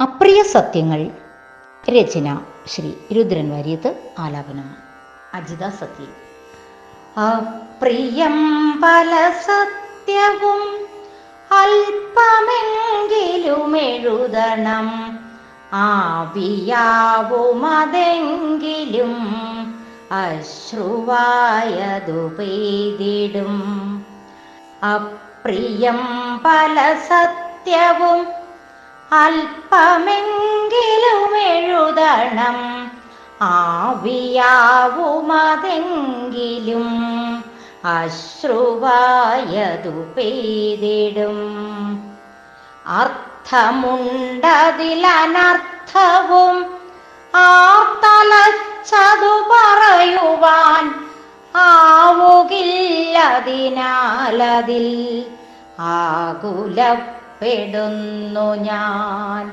അപ്രിയ സത്യങ്ങൾ. രചന ശ്രീ രുദ്രൻ വാര്യത്ത് ആലാപനം. അജിത സത്യം അപ്രിയം പല സത്യവും അല്പമെങ്കിലും എഴുതണം ആവിയാവുമതെങ്കിലും അശ്രുവായതു പെയ്തിടും അപ്രിയം പല സത്യവും അല്പമെങ്കിലും എഴുതണം. ആവിയാവുമതെങ്കിലും അശ്രുവായതു പെയ്തിടും. അർത്ഥമുണ്ടതിലനർത്ഥവും ആർത്തലച്ചതു പറയുവാൻ ആവുകില്ലതിനാലതിൽ ആകുലപ്പെടുന്നു ഞാൻ.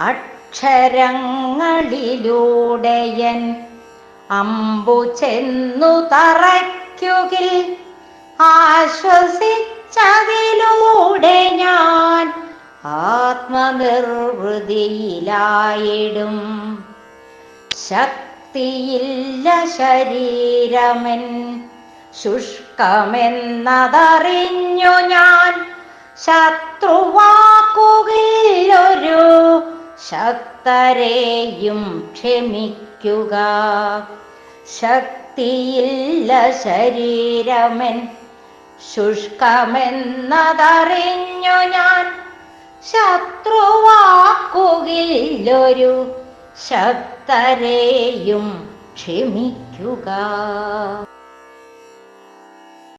അക്ഷരങ്ങളിലൂടെയൻ അമ്പു ചെന്നു തറയ്ക്കുകിൽ ആശ്വസിച്ചതിലൂടെ ഞാൻ ആത്മനിർവൃതിയിലായിടും. ശക്തിയില്ല ശരീരമെൻ ശുഷ്കമെന്നതറിഞ്ഞു ഞാൻ. ശത്രുവാക്കുകയൊരു ശക്തരെയും ക്ഷമിക്കുക. ശക്തിയില്ല ശരീരമെൻ ശുഷ്കമെന്നതറിഞ്ഞു ഞാൻ. ശത്രുവാക്കുകയിലൊരു ശക്തരെയും ക്ഷമിക്കുക.